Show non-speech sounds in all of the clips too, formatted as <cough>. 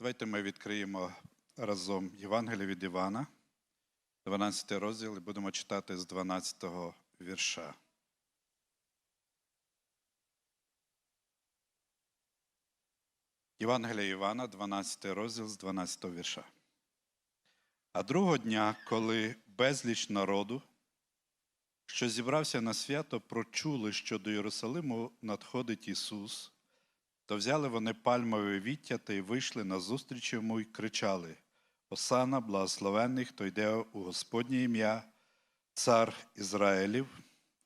Давайте ми відкриємо разом Євангеліє від Івана, 12 розділ, і будемо читати з 12 вірша. Євангелія Івана, 12 розділ з 12 вірша. А другого дня, коли безліч народу, що зібрався на свято, прочули, що до Єрусалиму надходить Ісус, то взяли вони пальмове віття та й вийшли на зустріч йому й кричали: Осана, благословенний, хто йде у Господнє ім'я, цар Ізраїлів.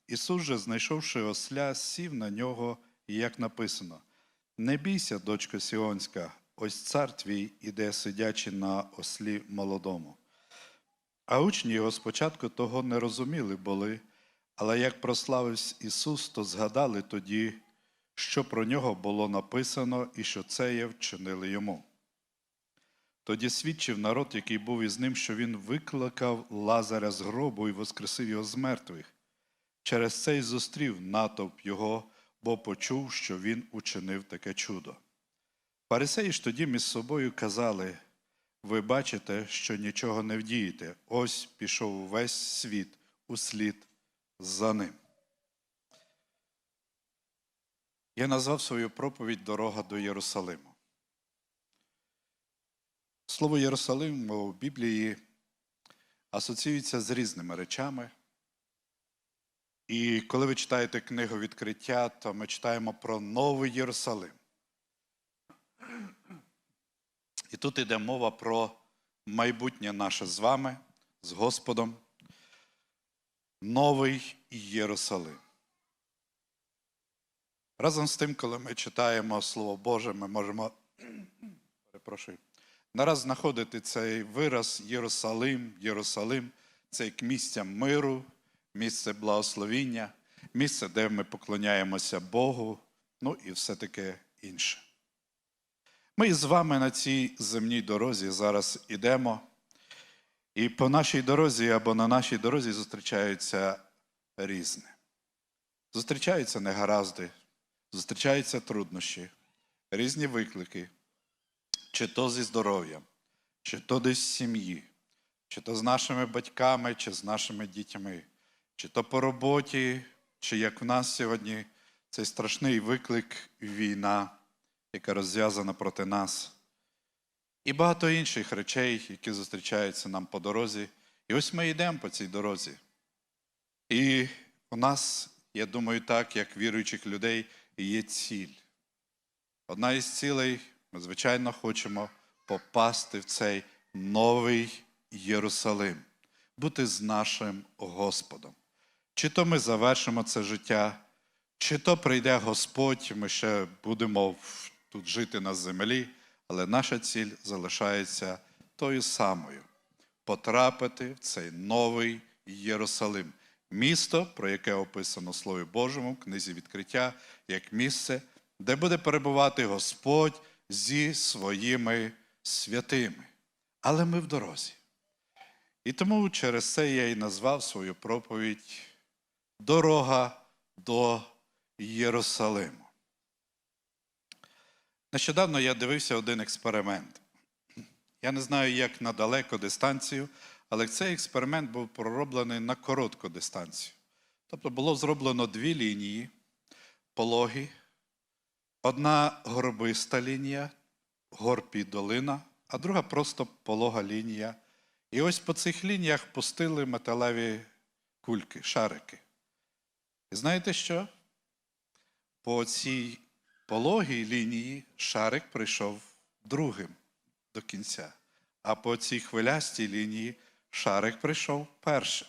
Ісус же, знайшовши осля, сів на нього, і як написано: Не бійся, дочко Сіонська, ось цар твій іде, сидячи на ослі молодому. А учні його спочатку того не розуміли були, але як прославився Ісус, то згадали тоді, що про нього було написано і що це є вчинили йому. Тоді свідчив народ, який був із ним, що він викликав Лазаря з гробу і воскресив його з мертвих. Через це й зустрів натовп його, бо почув, що він учинив таке чудо. Фарисеї ж тоді між собою казали: ви бачите, що нічого не вдієте. Ось пішов увесь світ услід за ним. Я назвав свою проповідь Дорога до Єрусалиму. Слово Єрусалим у Біблії асоціюється з різними речами. І коли ви читаєте книгу відкриття, то ми читаємо про Новий Єрусалим. І тут йде мова про майбутнє наше з вами, з Господом. Новий Єрусалим. Разом з тим, коли ми читаємо Слово Боже, ми можемо <clears throat> перепрошую, нараз знаходити цей вираз Єрусалим, Єрусалим це як місце миру, місце благословіння, місце, де ми поклоняємося Богу, ну і все таке інше. Ми з вами на цій земній дорозі зараз ідемо, і по нашій дорозі або на нашій дорозі зустрічаються різне. Зустрічаються негаразди, зустрічаються труднощі, різні виклики, чи то зі здоров'ям, чи то десь з сім'ї, чи то з нашими батьками, чи з нашими дітьми, чи то по роботі, чи як в нас сьогодні цей страшний виклик війна, яка розв'язана проти нас. І багато інших речей, які зустрічаються нам по дорозі. І ось ми йдемо по цій дорозі. І у нас, я думаю, так, як віруючих людей, є ціль. Одна із цілей, ми, звичайно, хочемо попасти в цей новий Єрусалим, бути з нашим Господом. Чи то ми завершимо це життя, чи то прийде Господь, ми ще будемо тут жити на землі, але наша ціль залишається тою самою потрапити в цей новий Єрусалим. Місто, про яке описано в Слові Божому, в книзі відкриття, як місце, де буде перебувати Господь зі своїми святими. Але ми в дорозі. І тому через це я і назвав свою проповідь Дорога до Єрусалиму. Нещодавно я дивився один експеримент. Я не знаю, як на далеку дистанцію, але цей експеримент був пророблений на коротку дистанцію. Тобто було зроблено дві лінії пологі, одна горбиста лінія, горпі долина, а друга просто полога лінія. І ось по цих лініях пустили металеві кульки, шарики. І знаєте що? По цій пологій лінії шарик прийшов другим до кінця, а по цій хвилястій лінії шарик прийшов першим.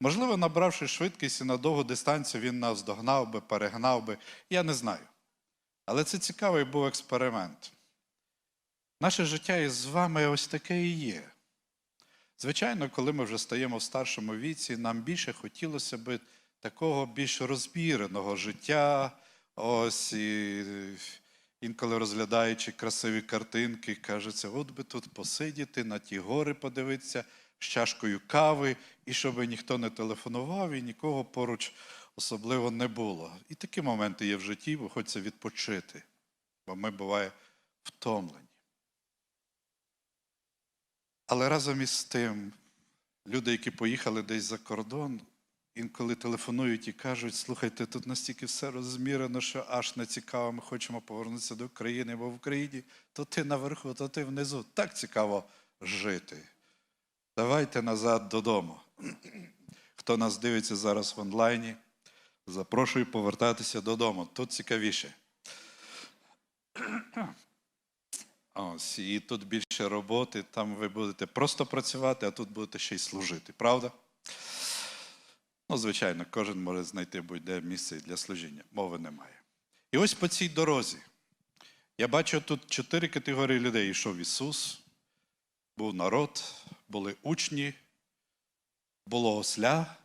Можливо, набравши швидкість і на довгу дистанцію, він нас догнав би, перегнав би, я не знаю. Але це цікавий був експеримент. Наше життя із вами ось таке і є. Звичайно, коли ми вже стаємо в старшому віці, нам більше хотілося б такого більш розбіреного життя. Ось і інколи розглядаючи красиві картинки, кажеться, от би тут посидіти, на ті гори подивитися з чашкою кави, і щоб ніхто не телефонував, і нікого поруч особливо не було. І такі моменти є в житті, бо хочеться відпочити, бо ми буває втомлені. Але разом із тим, люди, які поїхали десь за кордон, інколи телефонують і кажуть: слухайте, тут настільки все розмірено, що аж не цікаво, ми хочемо повернутися до України, бо в Україні то ти наверху, то ти внизу. Так цікаво жити. Давайте назад додому. Хто нас дивиться зараз в онлайні, запрошую повертатися додому. Тут цікавіше. Ось, і тут більше роботи, там ви будете просто працювати, а тут будете ще й служити, правда? Ну, звичайно, кожен може знайти будь-де місце для служіння, мови немає. І ось по цій дорозі. Я бачу тут чотири категорії людей. Ішов Ісус, був народ, були учні, було осля,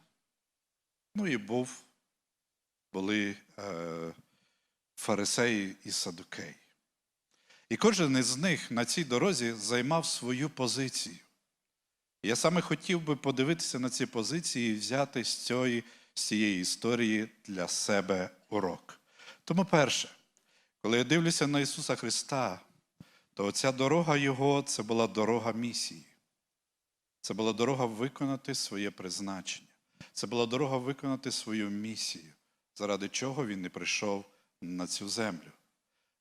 ну і був, були е, фарисеї і садукеї. І кожен із них на цій дорозі займав свою позицію. Я саме хотів би подивитися на ці позиції і взяти з цієї, з цієї історії для себе урок. Тому перше, коли я дивлюся на Ісуса Христа, то оця дорога Його це була дорога місії. Це була дорога виконати своє призначення. Це була дорога виконати свою місію, заради чого він не прийшов на цю землю.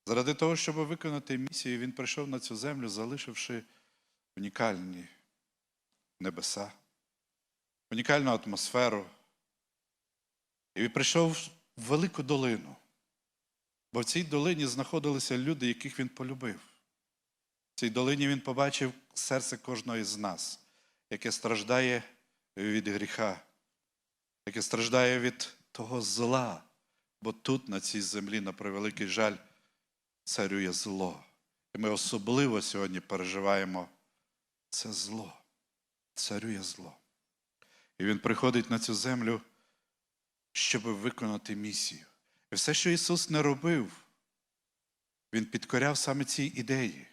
Заради того, щоб виконати місію, він прийшов на цю землю, залишивши унікальні небеса, унікальну атмосферу. І він прийшов в велику долину, бо в цій долині знаходилися люди, яких він полюбив. В цій долині він побачив серце кожного із нас, яке страждає від гріха, яке страждає від того зла, бо тут, на цій землі, на превеликий жаль, царює зло. І ми особливо сьогодні переживаємо це зло. Царює зло. І він приходить на цю землю, щоб виконати місію. І все, що Ісус не робив, Він підкоряв саме цій ідеї.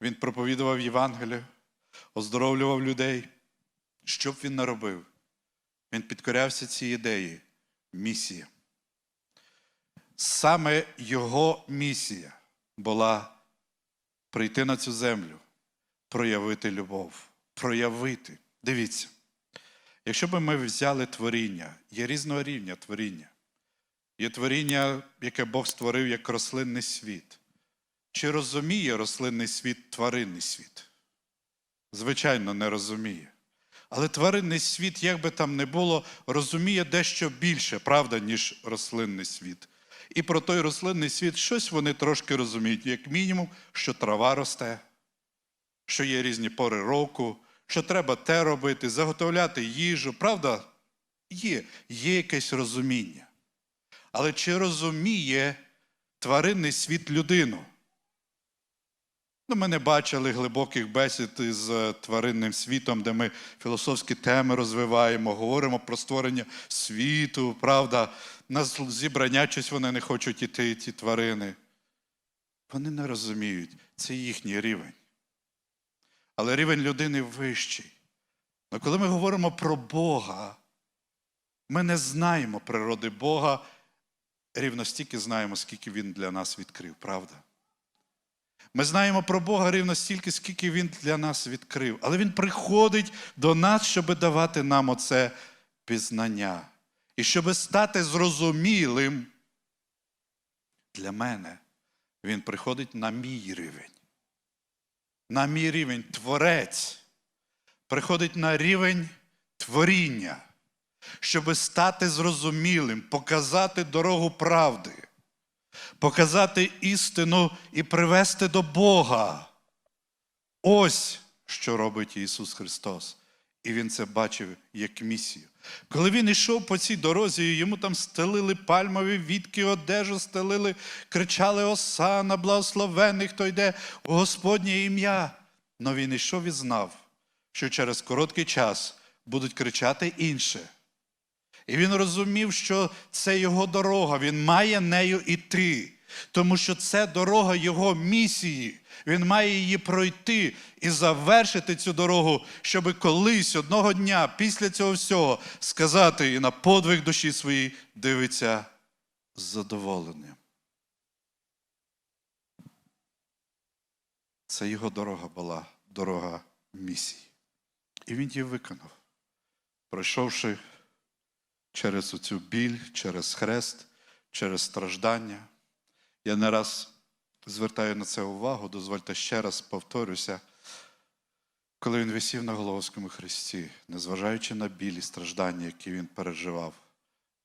Він проповідував Євангелію, оздоровлював людей. Що б він не робив? Він підкорявся цій ідеї місія. Саме його місія була прийти на цю землю, проявити любов, проявити. Дивіться, якщо б ми взяли творіння, є різного рівня творіння. Є творіння, яке Бог створив як рослинний світ. Чи розуміє рослинний світ тваринний світ? Звичайно, не розуміє. Але тваринний світ, як би там не було, розуміє дещо більше, правда, ніж рослинний світ. І про той рослинний світ щось вони трошки розуміють, як мінімум, що трава росте, що є різні пори року, що треба те робити, заготовляти їжу. Правда, є, є якесь розуміння. Але чи розуміє тваринний світ людину? Ну, ми не бачили глибоких бесід із е, тваринним світом, де ми філософські теми розвиваємо, говоримо про створення світу, правда, на зібрання щось вони не хочуть іти, ті тварини. Вони не розуміють, це їхній рівень. Але рівень людини вищий. Але коли ми говоримо про Бога, ми не знаємо природи Бога, рівно стільки знаємо, скільки Він для нас відкрив, правда? Ми знаємо про Бога рівно стільки, скільки Він для нас відкрив. Але Він приходить до нас, щоб давати нам оце пізнання. І щоб стати зрозумілим для мене, Він приходить на мій рівень. На мій рівень творець приходить на рівень творіння, щоб стати зрозумілим, показати дорогу правди показати істину і привести до Бога. Ось що робить Ісус Христос. І Він це бачив як місію. Коли він йшов по цій дорозі, йому там стелили пальмові вітки, одежу стелили, кричали Осана, благословений, хто йде у Господнє ім'я. Но він йшов і знав, що через короткий час будуть кричати інше. І він розумів, що це його дорога, він має нею іти, тому що це дорога його місії. Він має її пройти і завершити цю дорогу, щоб колись одного дня після цього всього сказати і на подвиг душі своїй дивиться з задоволенням. Це його дорога була дорога місії. І він її виконав, пройшовши через оцю біль, через хрест, через страждання. Я не раз звертаю на це увагу, дозвольте ще раз повторюся. Коли він висів на Головському хресті, незважаючи на білі страждання, які він переживав,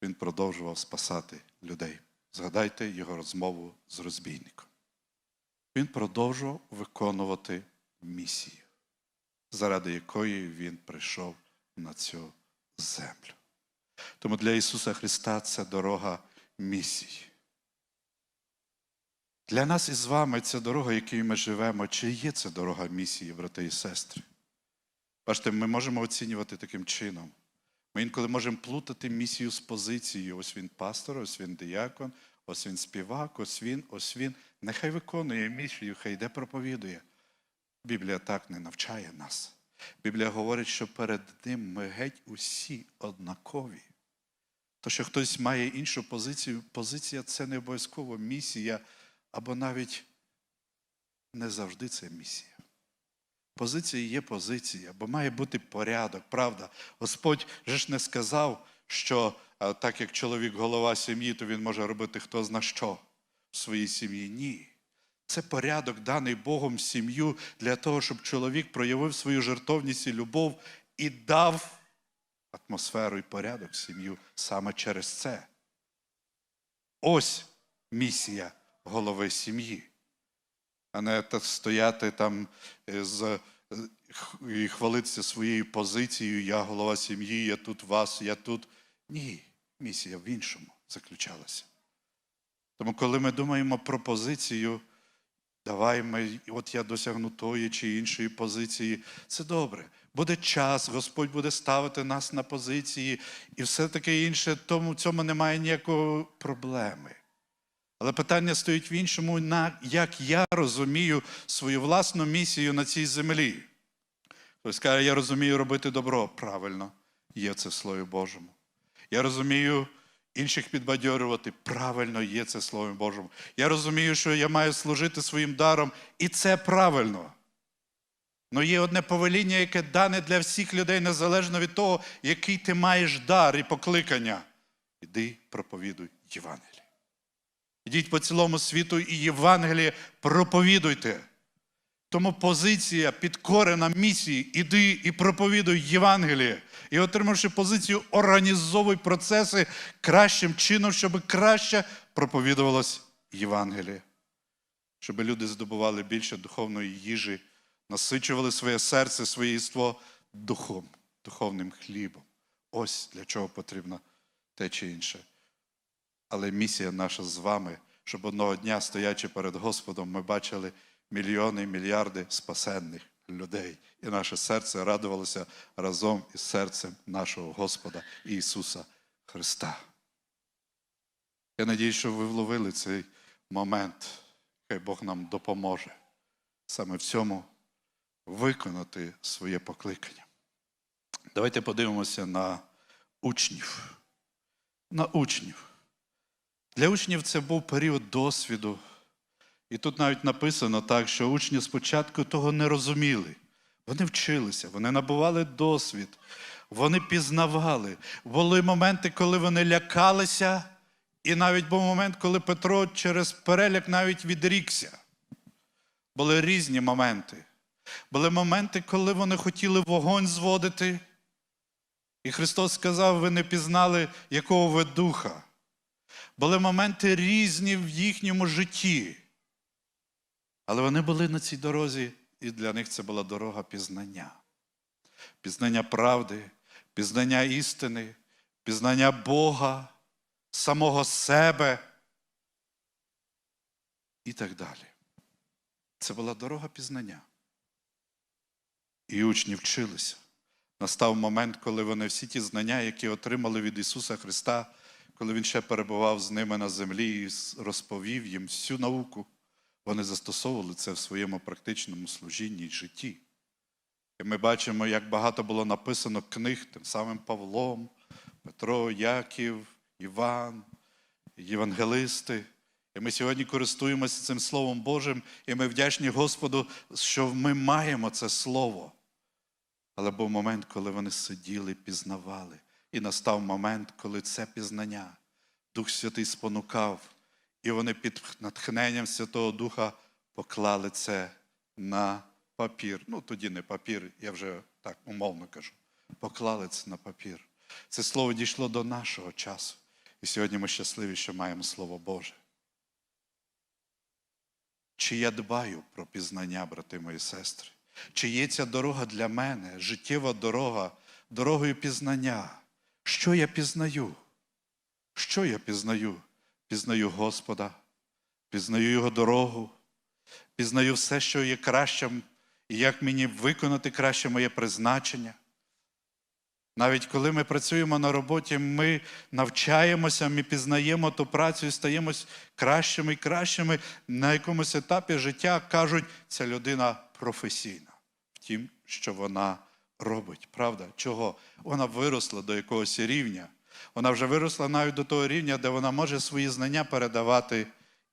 він продовжував спасати людей. Згадайте його розмову з розбійником. Він продовжував виконувати місію, заради якої він прийшов на цю землю. Тому для Ісуса Христа це дорога місії. Для нас із вами ця дорога, якою ми живемо, чи є це дорога місії, брати і сестри? Бачите, ми можемо оцінювати таким чином. Ми інколи можемо плутати місію з позицією. Ось він пастор, ось він диякон, ось він співак, ось він, ось він. Нехай виконує місію, хай йде проповідує. Біблія так не навчає нас. Біблія говорить, що перед ним ми геть усі однакові. То, що хтось має іншу позицію, позиція це не обов'язково місія, або навіть не завжди це місія. Позиція є позиція, бо має бути порядок, правда. Господь же ж не сказав, що так як чоловік голова сім'ї, то він може робити хто зна що в своїй сім'ї. Ні. Це порядок, даний Богом сім'ю для того, щоб чоловік проявив свою жертовність і любов і дав атмосферу і порядок в сім'ю саме через це. Ось місія голови сім'ї, а не стояти там е, е, і хвалитися своєю позицією, я голова сім'ї, я тут вас, я тут. Ні, місія в іншому заключалася. Тому, коли ми думаємо про позицію, давай ми, от я досягну тої чи іншої позиції, це добре. Буде час, Господь буде ставити нас на позиції і все таке інше, тому в цьому немає ніякої проблеми. Але питання стоїть в іншому, як я розумію свою власну місію на цій землі. Хтось каже, я розумію робити добро. Правильно, є це в Слові Божому. Я розумію інших підбадьорювати. Правильно, є це в Слові Божому. Я розумію, що я маю служити своїм даром, і це правильно. Але є одне повеління, яке дане для всіх людей, незалежно від того, який ти маєш дар і покликання. Іди проповідуй Євангеліє. Ідіть по цілому світу і Євангеліє проповідуйте. Тому позиція підкорена місії, іди і проповідуй Євангеліє. І отримавши позицію, організовуй процеси кращим чином, щоб краще проповідувалось Євангеліє. Щоб люди здобували більше духовної їжі, насичували своє серце, своє єство духом, духовним хлібом. Ось для чого потрібно те чи інше. Але місія наша з вами, щоб одного дня, стоячи перед Господом, ми бачили мільйони мільярди спасенних людей. І наше серце радувалося разом із серцем нашого Господа Ісуса Христа. Я надію, що ви вловили цей момент. Хай Бог нам допоможе саме в цьому виконати своє покликання. Давайте подивимося на учнів. На учнів. Для учнів це був період досвіду. І тут навіть написано так, що учні спочатку того не розуміли. Вони вчилися, вони набували досвід, вони пізнавали. Були моменти, коли вони лякалися, і навіть був момент, коли Петро через переляк навіть відрікся. Були різні моменти. Були моменти, коли вони хотіли вогонь зводити. І Христос сказав: ви не пізнали, якого ви духа. Були моменти різні в їхньому житті. Але вони були на цій дорозі, і для них це була дорога пізнання. Пізнання правди, пізнання істини, пізнання Бога, самого себе і так далі. Це була дорога пізнання. І учні вчилися. Настав момент, коли вони всі ті знання, які отримали від Ісуса Христа, коли Він ще перебував з ними на землі і розповів їм всю науку, вони застосовували це в своєму практичному служінні і житті. І ми бачимо, як багато було написано книг тим самим Павлом, Петро, Яків, Іван, євангелисти. І ми сьогодні користуємося цим Словом Божим, і ми вдячні Господу, що ми маємо це Слово. Але був момент, коли вони сиділи, пізнавали. І настав момент, коли це пізнання Дух Святий спонукав, і вони під натхненням Святого Духа поклали це на папір. Ну, тоді не папір, я вже так умовно кажу. Поклали це на папір. Це слово дійшло до нашого часу. І сьогодні ми щасливі, що маємо Слово Боже. Чи я дбаю про пізнання, брати мої сестри? Чи є ця дорога для мене, життєва дорога, дорогою пізнання? Що я пізнаю? Що я пізнаю? Пізнаю Господа, пізнаю Його дорогу, пізнаю все, що є кращим, і як мені виконати краще моє призначення. Навіть коли ми працюємо на роботі, ми навчаємося, ми пізнаємо ту працю і стаємось кращими і кращими. На якомусь етапі життя кажуть, ця людина професійна в тім, що вона робить. Правда? Чого? Вона виросла до якогось рівня. Вона вже виросла навіть до того рівня, де вона може свої знання передавати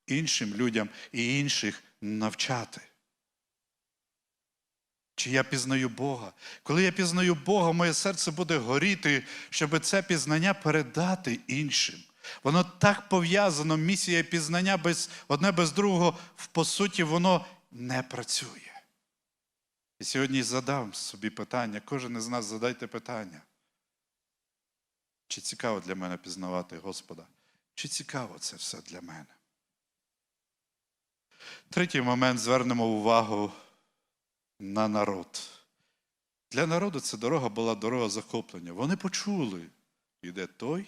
іншим людям і інших навчати. Чи я пізнаю Бога? Коли я пізнаю Бога, моє серце буде горіти, щоб це пізнання передати іншим. Воно так пов'язано, місія пізнання без, одне без другого, в- по суті, воно не працює. І сьогодні задам собі питання, кожен із нас задайте питання. Чи цікаво для мене пізнавати Господа? Чи цікаво це все для мене? Третій момент звернемо увагу на народ. Для народу ця дорога була дорога захоплення. Вони почули, іде той,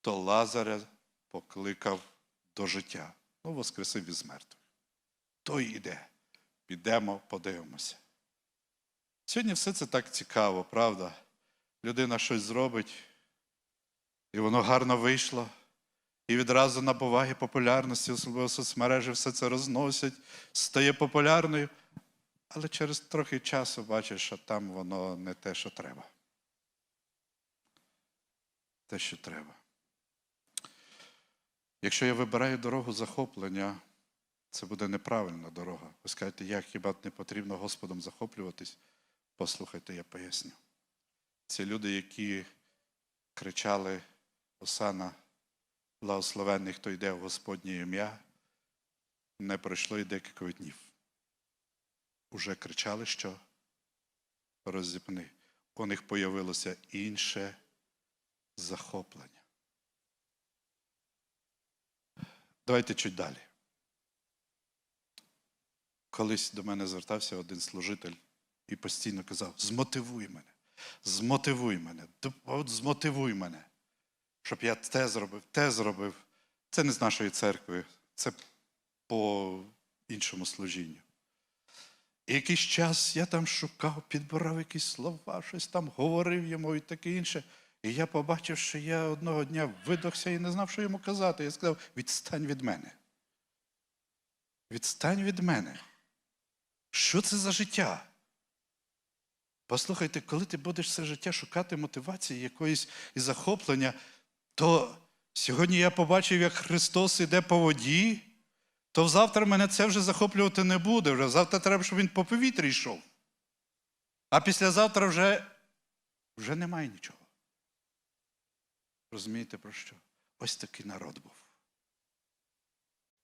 хто Лазаря покликав до життя. Ну, воскресив із мертвих. Той іде. Підемо, подивимося. Сьогодні все це так цікаво, правда? Людина щось зробить, і воно гарно вийшло. І відразу набуває популярності, особливо соцмережі, все це розносять, стає популярною. Але через трохи часу бачиш, що там воно не те, що треба. Те, що треба. Якщо я вибираю дорогу захоплення, це буде неправильна дорога. Ви скажете, як хіба не потрібно Господом захоплюватись? Послухайте, я поясню. Це люди, які кричали Осана, благословенний, хто йде в Господнє ім'я, не пройшло й декілька днів. Уже кричали, що роззіпни. У них появилося інше захоплення. Давайте чуть далі. Колись до мене звертався один служитель і постійно казав: змотивуй мене, змотивуй мене, от змотивуй мене, щоб я те зробив, те зробив. Це не з нашої церкви, це по іншому служінню. І якийсь час я там шукав, підбирав якісь слова, щось там говорив йому і таке інше. І я побачив, що я одного дня видохся і не знав, що йому казати. Я сказав: відстань від мене. Відстань від мене. Що це за життя? Послухайте, коли ти будеш все життя шукати мотивації якоїсь і захоплення, то сьогодні я побачив, як Христос іде по воді, то завтра мене це вже захоплювати не буде. Вже завтра треба, щоб він по повітрі йшов. А післязавтра вже, вже немає нічого. Розумієте про що? Ось такий народ був.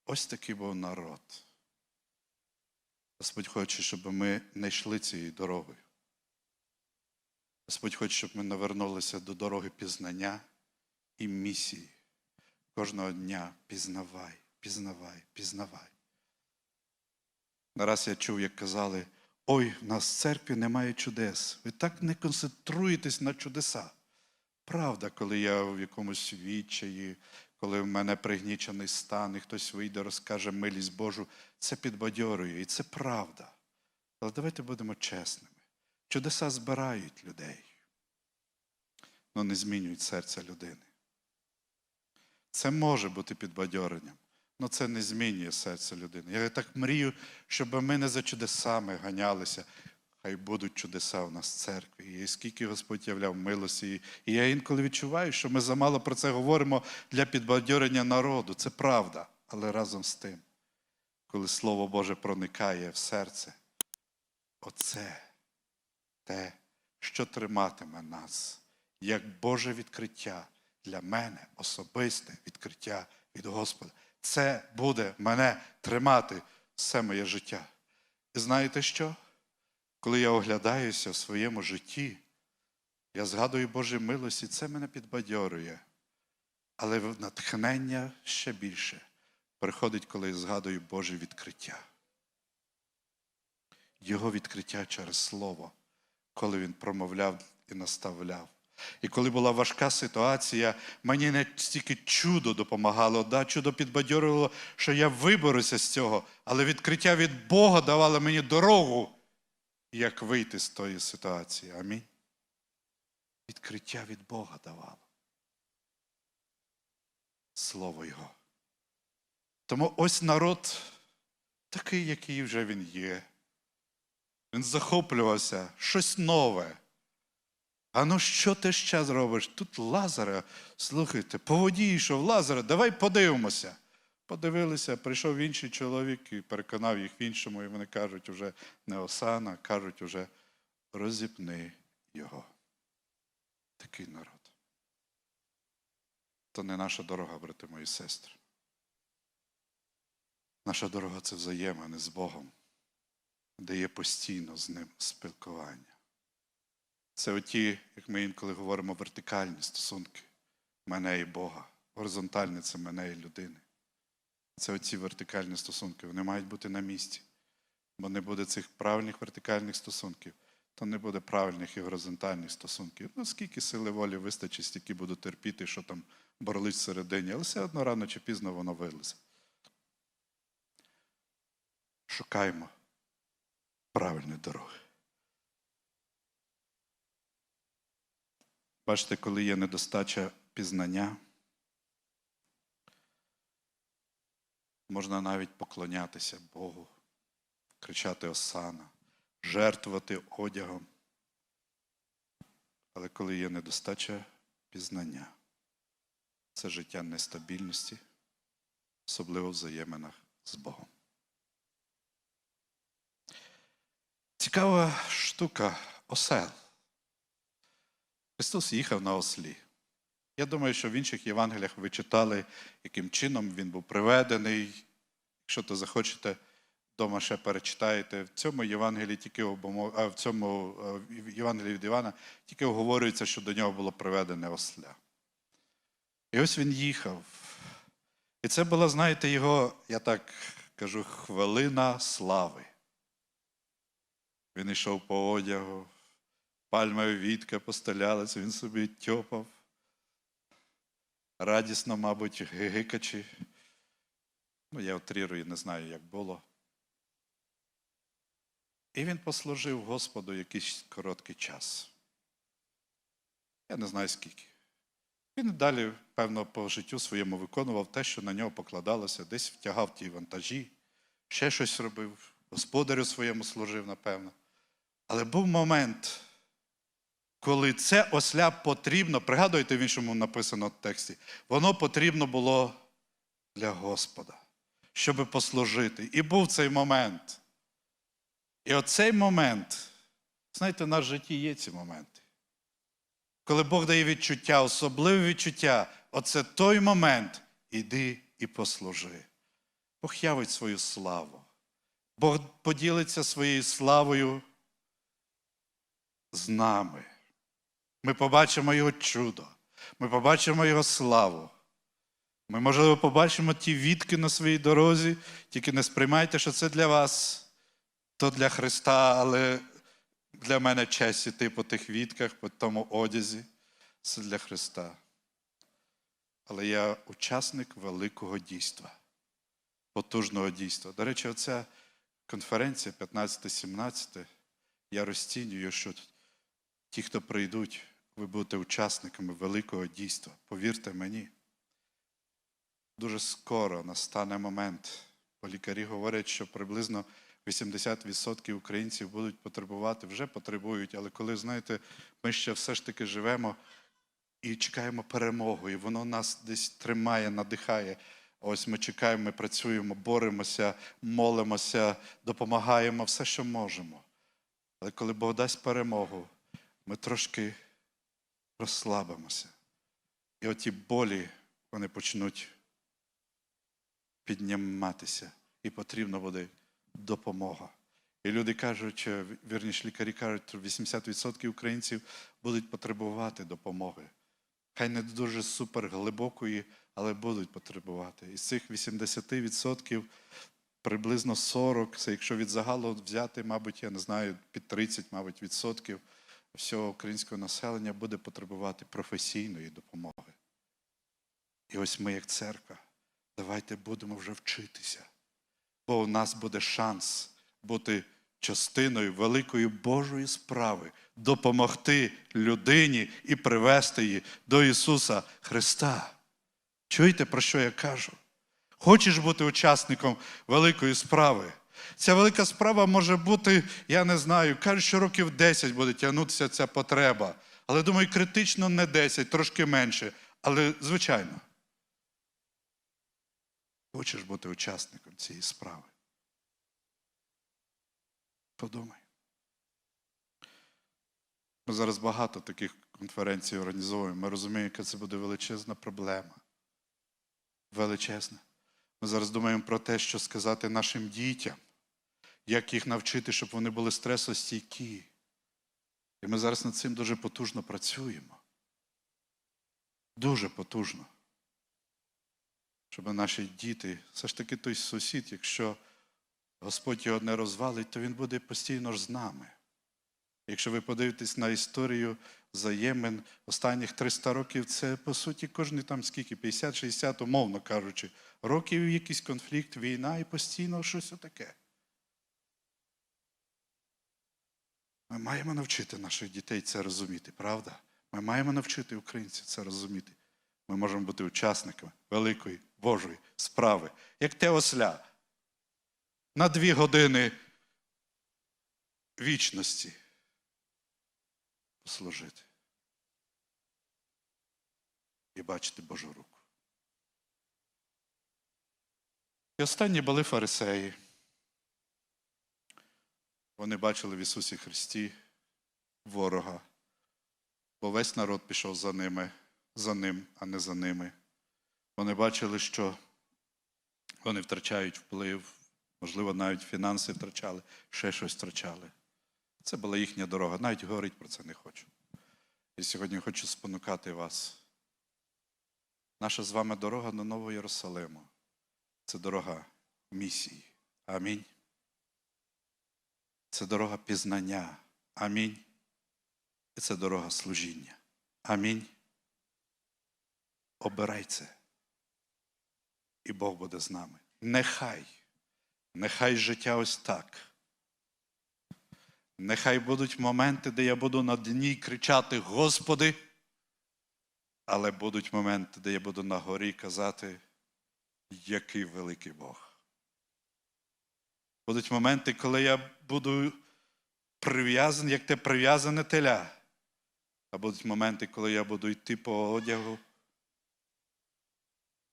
Ось такий був народ. Господь хоче, щоб ми не йшли цією дорогою. Господь хоче, щоб ми навернулися до дороги пізнання і місії. Кожного дня пізнавай, пізнавай, пізнавай. Нараз я чув, як казали, ой, в нас в церкві немає чудес. Ви так не концентруєтесь на чудеса. Правда, коли я в якомусь відчаї, коли в мене пригнічений стан, і хтось вийде, розкаже милість Божу, це підбадьорює, і це правда. Але давайте будемо чесними. Чудеса збирають людей, але не змінюють серця людини. Це може бути підбадьоренням, але це не змінює серце людини. Я так мрію, щоб ми не за чудесами ганялися. Хай будуть чудеса у нас в церкві. І скільки Господь являв милості. І я інколи відчуваю, що ми замало про це говоримо для підбадьорення народу. Це правда. Але разом з тим, коли Слово Боже проникає в серце, оце те, що триматиме нас, як Боже відкриття для мене, особисте відкриття від Господа. Це буде мене тримати все моє життя. І знаєте що? Коли я оглядаюся в своєму житті, я згадую Божі милості, це мене підбадьорює. Але натхнення ще більше приходить, коли я згадую Боже відкриття. Його відкриття через Слово, коли він промовляв і наставляв. І коли була важка ситуація, мені не стільки чудо допомагало, да, чудо підбадьорювало, що я виберуся з цього, але відкриття від Бога давало мені дорогу, як вийти з тої ситуації. Амінь. Відкриття від Бога давало. Слово Його. Тому ось народ такий, який вже він є. Він захоплювався, щось нове. А ну що ти ще зробиш? Тут Лазаря, слухайте, по воді йшов Лазаря, давай подивимося. Подивилися, прийшов інший чоловік і переконав їх в іншому, і вони кажуть уже не Осана, кажуть уже розіпни його. Такий народ. То не наша дорога, брати мої сестри. Наша дорога це взаємини з Богом, де є постійно з ним спілкування. Це оті, як ми інколи говоримо, вертикальні стосунки мене і Бога. Горизонтальні це мене і людини. Це оці вертикальні стосунки. Вони мають бути на місці. Бо не буде цих правильних вертикальних стосунків, то не буде правильних і горизонтальних стосунків. Ну, скільки сили волі вистачить, стільки буду терпіти, що там борлить всередині, але все одно рано чи пізно воно вилезе. Шукаємо правильної дороги. Бачите, коли є недостача пізнання, можна навіть поклонятися Богу, кричати Осана, жертвувати одягом. Але коли є недостача пізнання, це життя нестабільності, особливо в взаєминах з Богом. Цікава штука осел. Христос їхав на ослі. Я думаю, що в інших Євангеліях ви читали, яким чином він був приведений. Якщо то захочете, вдома ще перечитаєте. В цьому Євангелії тільки в цьому Євангелії від Івана тільки оговорюється, що до нього було приведене осля. І ось він їхав. І це була, знаєте, його, я так кажу, хвилина слави. Він йшов по одягу, пальмові вітка постелялися, він собі тьопав. Радісно, мабуть, гигикачи. Ну, я утрірую, не знаю, як було. І він послужив Господу якийсь короткий час. Я не знаю скільки. Він далі, певно, по життю своєму виконував те, що на нього покладалося, десь втягав ті вантажі, ще щось робив, господарю своєму служив, напевно. Але був момент, коли це осля потрібно, пригадуєте, в іншому написано в тексті, воно потрібно було для Господа, щоб послужити. І був цей момент. І оцей момент, знаєте, в нас в житті є ці моменти. Коли Бог дає відчуття, особливе відчуття, оце той момент, іди і послужи. Бог явить свою славу. Бог поділиться своєю славою з нами. Ми побачимо Його чудо, ми побачимо Його славу. Ми, можливо, побачимо ті відки на своїй дорозі, тільки не сприймайте, що це для вас, то для Христа, але для мене честь іти по тих відках, по тому одязі. Це для Христа. Але я учасник великого дійства, потужного дійства. До речі, оця конференція 15-17, я розцінюю, що ті, хто прийдуть, ви будете учасниками великого дійства. Повірте мені, дуже скоро настане момент, бо лікарі говорять, що приблизно 80% українців будуть потребувати, вже потребують, але коли, знаєте, ми ще все ж таки живемо і чекаємо перемогу, і воно нас десь тримає, надихає. Ось ми чекаємо, ми працюємо, боремося, молимося, допомагаємо все, що можемо. Але коли Бог дасть перемогу, ми трошки розслабимося. І оті болі вони почнуть підніматися, і потрібна буде допомога. І люди кажуть, е, вірніше лікарі кажуть, що 80% українців будуть потребувати допомоги. Хай не дуже супер глибокої, але будуть потребувати. Із цих 80% приблизно 40, це якщо від загалу взяти, мабуть, я не знаю, під 30, мабуть, відсотків всього українського населення буде потребувати професійної допомоги. І ось ми, як церква, давайте будемо вже вчитися, бо у нас буде шанс бути частиною великої Божої справи, допомогти людині і привести її до Ісуса Христа. Чуєте, про що я кажу? Хочеш бути учасником великої справи? Ця велика справа може бути, я не знаю, кажуть, що років 10 буде тягнутися ця потреба. Але думаю, критично не 10, трошки менше. Але звичайно. Хочеш бути учасником цієї справи? Подумай. Ми зараз багато таких конференцій організовуємо. Ми розуміємо, яка це буде величезна проблема. Величезна. Ми зараз думаємо про те, що сказати нашим дітям, як їх навчити, щоб вони були стресостійкі. І ми зараз над цим дуже потужно працюємо. Дуже потужно. Щоб наші діти, все ж таки той сусід, якщо Господь його не розвалить, то він буде постійно ж з нами. Якщо ви подивитесь на історію взаємин останніх 300 років, це по суті кожні там скільки, 50-60, умовно кажучи, років якийсь конфлікт, війна і постійно щось таке. Ми маємо навчити наших дітей це розуміти, правда? Ми маємо навчити українців це розуміти. Ми можемо бути учасниками великої Божої справи, як те осля. На дві години вічності послужити і бачити Божу руку. І останні були фарисеї. Вони бачили в Ісусі Христі ворога, бо весь народ пішов за ними, за ним, а не за ними. Вони бачили, що вони втрачають вплив, можливо, навіть фінанси втрачали, ще щось втрачали. Це була їхня дорога. Навіть говорити про це не хочу. І сьогодні хочу спонукати вас. Наша з вами дорога до Нового Єрусалиму. Це дорога місії. Амінь. Це дорога пізнання. Амінь. І це дорога служіння. Амінь. Обирай це. І Бог буде з нами. Нехай. Нехай життя ось так. Нехай будуть моменти, де я буду на дні кричати Господи, але будуть моменти, де я буду на горі казати, який великий Бог. Будуть моменти, коли я буду прив'язаний, як те прив'язане теля. А будуть моменти, коли я буду йти по одягу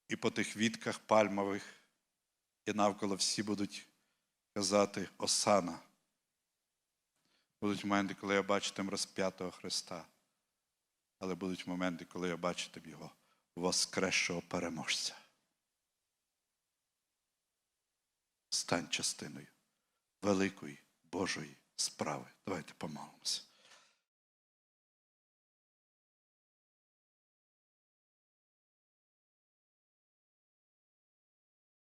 і по тих вітках пальмових, і навколо всі будуть казати Осана. Будуть моменти, коли я бачитиму розп'ятого Христа. Але будуть моменти, коли я бачитиму його воскресшого переможця. Стань частиною великої Божої справи. Давайте помолимося.